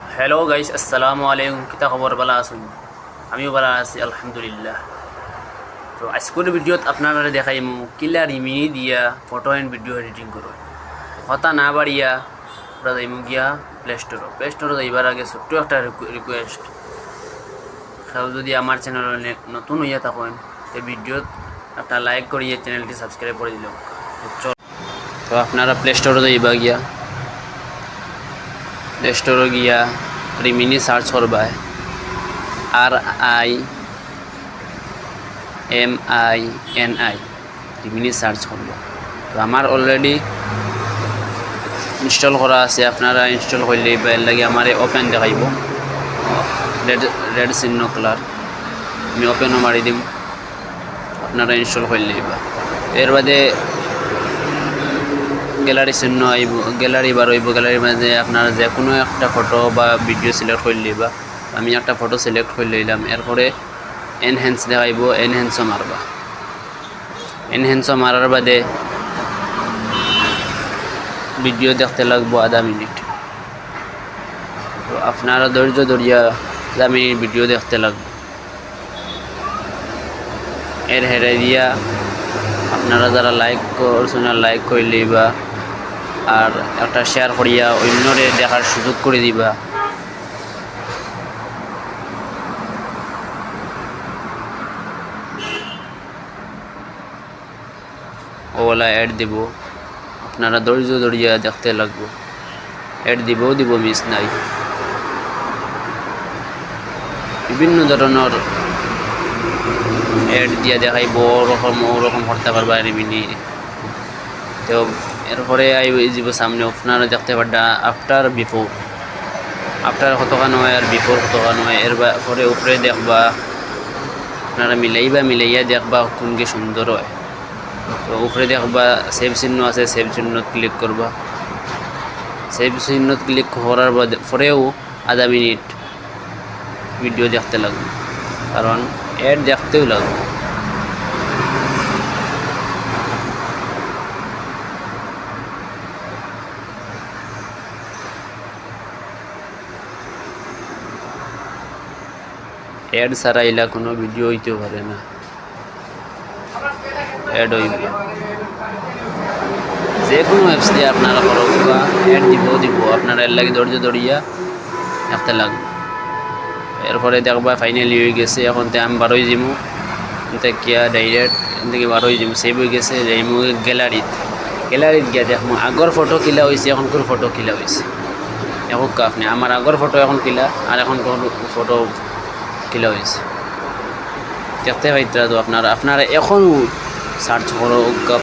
Hello guys আসসালামু আলাইকুম কিতা খবর বালা আছেন আমিও বালা আছি আলহামদুলিল্লাহ তো আজকের ভিডিওত আপনারা দেখাইমু কিলা রিমিনি দিয়া ফটো এন্ড ভিডিও এডিটিং করো কথা না বাড়িয়া ওরা যাইমু গিয়া প্লে স্টোর প্লে স্টোরে যাইবার আগে ছোট্ট একটা রিকোয়েস্ট কেউ যদি আমার চ্যানেল নতুন হইয়া থাকেন তো ভিডিওত একটা লাইক করিয়ে চ্যানেলটি সাবস্ক্রাইব করে দিল তো আপনারা প্লে স্টোরে যাইবা গিয়া স্টোরে গিয়া রিমিনি সার্চ করবা আর I M I N I Rimini search করবা তো আমার অলরেডি ইনস্টল করা আছে, আপনারা ইনস্টল করলে এর লাগে আমার ওপেন দেখাইব। রেড রেড চিহ্ন কালার আমি ওপেনও মারি দিম। আপনারা ইনস্টল করলে এর বাদে গ্যালারি চিহ্ন আইব গ্যালারি বার হইব গ্যালারির মাঝে আপনার যে কোনো একটা ফটো বা ভিডিও সিলেক্ট করে বা আমি একটা ফটো সিলেক্ট করে লইলাম, এরপরে এনহ্যান্স দেখাইব এনহ্যান্সও মারবা এনহ্যান্সও মারার বাদে ভিডিও দেখতে লাগবো আধা মিনিট। তো আপনারা ধৈর্য ধরিয়া আধা মিনিট ভিডিও দেখতে লাগবে। এর হেরে দিয়া আপনারা যারা লাইক করছেন লাইক করলে বা আর একটা শেয়ার করিয়া অন্যরে দেখার সুযোগ করে দিবা। ওলা অ্যাড দিব। আপনারা ধৈর্য ধরিয়া দেখতে লাগবো। অ্যাড দিবও দিব মিস নাই। বিভিন্ন ধরনের অ্যাড দিয়া দেখাইব, ওরকম ওরকম করতে পারবা রিমিনি তো এরপরে আই যাব সামনে আপনারা দেখতে পারবা আফটার বিফোর আফটার কতকা নয় আর বিফোর কতকা নয় এর পরে উপরে দেখবা, আপনারা মিলাইবা মিলাইয়া দেখবা কোনকে সুন্দর হয়। তো উপরে দেখবা সেভ চিহ্ন আছে সেভ চিহ্নত ক্লিক করবা। সেভ চিহ্নত ক্লিক করার পরেও আধা মিনিট ভিডিও দেখতে লাগবে। কারণ অ্যাড দেখতেও লাগবে। অ্যাড ছাড়া এলা কোনো ভিডিও হইতেও পারে না। অ্যাড হইব। যে কোনো অ্যাপস দিয়ে আপনারা করো বা অ্যাড দিব দিব। আপনারা এর লাগে ধৈর্য ধরিয়া দেখতে লাগবে। এরপরে দেখবা ফাইনালি হয়ে গেছে, এখন তে আমি বারোই এতে কিয়া ডাইরেক্ট এখান থেকে বারোই যাব সেভ হয়ে গেছে, যাইমু গ্যালারিত গ্যালারিত গিয়া দেখব আগর ফটো কিলা হয়েছে এখনকার ফটো কিলা হয়েছে এখন আপনি আমার আগর ফটো এখন কিলা, আর এখন ফটো কিলা হয়েছে দেখতে পাইতরা তো আপনারা আপনারা এখনও সার্চ করো